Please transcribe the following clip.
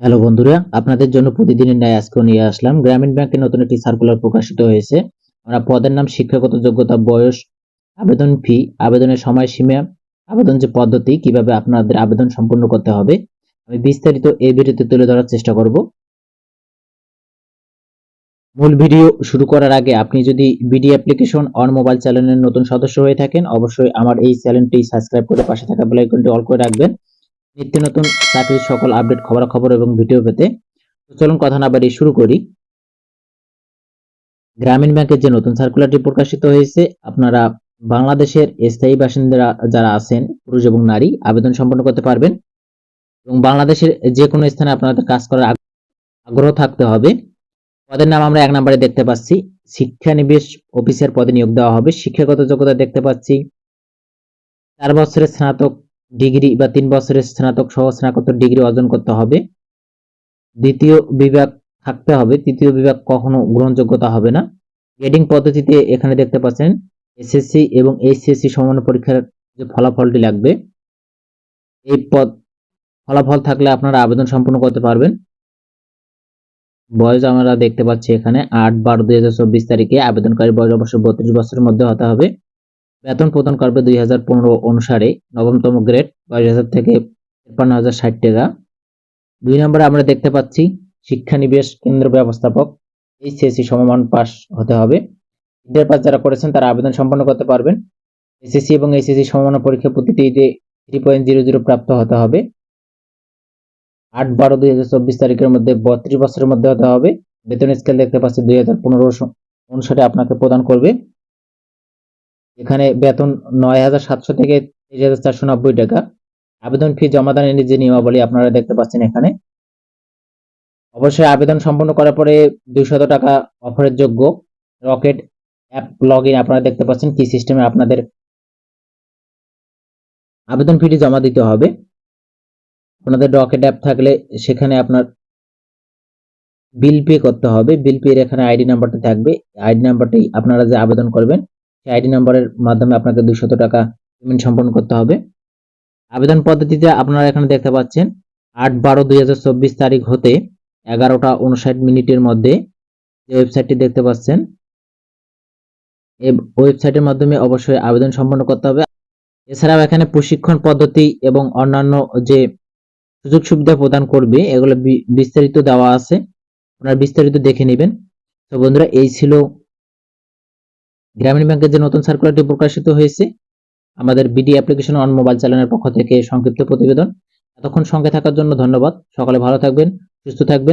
Hello বন্ধুরা, আপনাদের জন্য প্রতিদিনের ন্যায় আজকেও নিয়ে আসলাম। গ্রামীণ ব্যাংকের নতুন একটি সার্কুলার প্রকাশিত হয়েছে। আমরা পদের নাম, শিক্ষাগত যোগ্যতা, বয়স, আবেদন ফি আবেদনের সময়সীমা, আবেদন যে পদ্ধতি, কীভাবে আপনাদের আবেদন সম্পূর্ণ করতে হবে, আমি বিস্তারিত এই ভিডিওতে তুলে ধরার চেষ্টা করব। মূল ভিডিও শুরু করার আগে আপনি যদি বিডি অ্যাপ্লিকেশন অন মোবাইল চ্যানেলের নতুন সদস্য হয়ে থাকেন, অবশ্যই আমার এই চ্যানেলটি সাবস্ক্রাইব করে পাশে থাকা বেল আইকনটি অল করে রাখবেন। নিত্য নতুন চাকরির সকল আপডেট খবরাখবর এবং ভিডিও পেতে চলুন কথা না বাড়িয়ে শুরু করি। গ্রামীণ ব্যাংকের যে নতুন সার্কুলারটি প্রকাশিত হয়েছে, আপনারা বাংলাদেশের স্থায়ী বাসিন্দারা যারা আছেন, পুরুষ এবং নারী, আবেদন সম্পন্ন করতে পারবেন এবং বাংলাদেশের যে কোনো স্থানে আপনাদের কাজ করার আগ্রহ থাকতে হবে। পদের নাম আমরা এক নম্বরে দেখতে পাচ্ছি শিক্ষানিবেশ অফিসার পদে নিয়োগ দেওয়া হবে, শিক্ষাগত যোগ্যতা দেখতে পাচ্ছি। চার বছরের স্নাতক ডিগ্রি বা তিন বছরের স্নাতক সহ স্নাতকোত্তর ডিগ্রি অর্জন করতে হবে। দ্বিতীয় বিভাগ থাকতে হবে। তৃতীয় বিভাগ কখনো গ্রহণযোগ্যতা হবে না। গ্রেডিং পদ্ধতিতে এখানে দেখতে পাচ্ছেন, এসএসসি এবং এইচএসসি সমান পরীক্ষার যে ফলাফলটি লাগবে। এই পদ, ফলাফল থাকলে আপনারা আবেদন সম্পূর্ণ করতে পারবেন। বয়স আমরা দেখতে পাচ্ছি এখানে আট বারো দুই তারিখে আবেদনকারী বয়স অবশ্যই বত্রিশ বছরের মধ্যে হতে হবে। বেতন প্রদান করবে দুই হাজার পনেরো অনুসারে নবমতম গ্রেড, বাইশ হাজার থেকে তেপ্পান্ন হাজার ষাট টাকা। দুই নম্বরে আমরা দেখতে পাচ্ছি শিক্ষানিবেশ কেন্দ্র ব্যবস্থাপক এইচএসসি সমমান পাস হতে হবে। ইন্টার পাস যারা করেছেন তারা আবেদন সম্পন্ন করতে পারবেন। এসএসসি এবং এইচএসসি সমমান পরীক্ষা প্রতিটিতে থ্রি পয়েন্ট জিরো জিরো প্রাপ্ত হতে হবে। আট বারো দুই হাজার চব্বিশ তারিখের মধ্যে বত্রিশ বছরের মধ্যে হতে হবে। বেতন স্কেল দেখতে পাচ্ছি দুই হাজার পনেরো অনুসারে আপনাকে প্রদান করবে। এখানে বেতন নয় হাজার সাতশো থেকে তেইশ হাজার চারশো নব্বই টাকা। আবেদন ফি জমাদানের যে নিয়মাবলী আপনারা দেখতে পাচ্ছেন এখানে। অবশ্যই আবেদন সম্পন্ন করার পরে দুইশত টাকা অফারের যোগ্য রকেট অ্যাপ লগ ইন আপনারা দেখতে পাচ্ছেন কি সিস্টেমে আপনাদের আবেদন ফিটি জমা দিতে হবে। আপনাদের রকেট অ্যাপ থাকলে সেখানে আপনার বিল পে করতে হবে। বিল পে এখানে আইডি নাম্বারটা থাকবে। আইডি নাম্বারটি আপনারা যে আবেদন করবেন সেই আইডি নাম্বারের মাধ্যমে আপনাকে দুশত টাকা পেমেন্ট সম্পন্ন করতে হবে। আবেদন পদ্ধতিতে আপনারা এখানে দেখতে পাচ্ছেন, আট বারো দুই তারিখ হতে এগারোটা উনষাট মিনিটের মধ্যে যে ওয়েবসাইটটি দেখতে পাচ্ছেন এই ওয়েবসাইটের মাধ্যমে অবশ্যই আবেদন সম্পন্ন করতে হবে। এছাড়াও এখানে প্রশিক্ষণ পদ্ধতি এবং অন্যান্য যে সুযোগ সুবিধা প্রদান করবে, এগুলো বিস্তারিত দেওয়া আছে। আপনারা বিস্তারিত দেখে নেবেন। তো বন্ধুরা, এই ছিল গ্রামীণ ব্যাংকের যে নতুন সার্কুলারটি প্রকাশিত হয়েছে, আমাদের বিডি অ্যাপ্লিকেশন অন মোবাইল চ্যানেলের পক্ষ থেকে সংক্ষিপ্ত প্রতিবেদন। এতক্ষণ সঙ্গে থাকার জন্য ধন্যবাদ। সকালে ভালো থাকবেন, সুস্থ থাকবেন।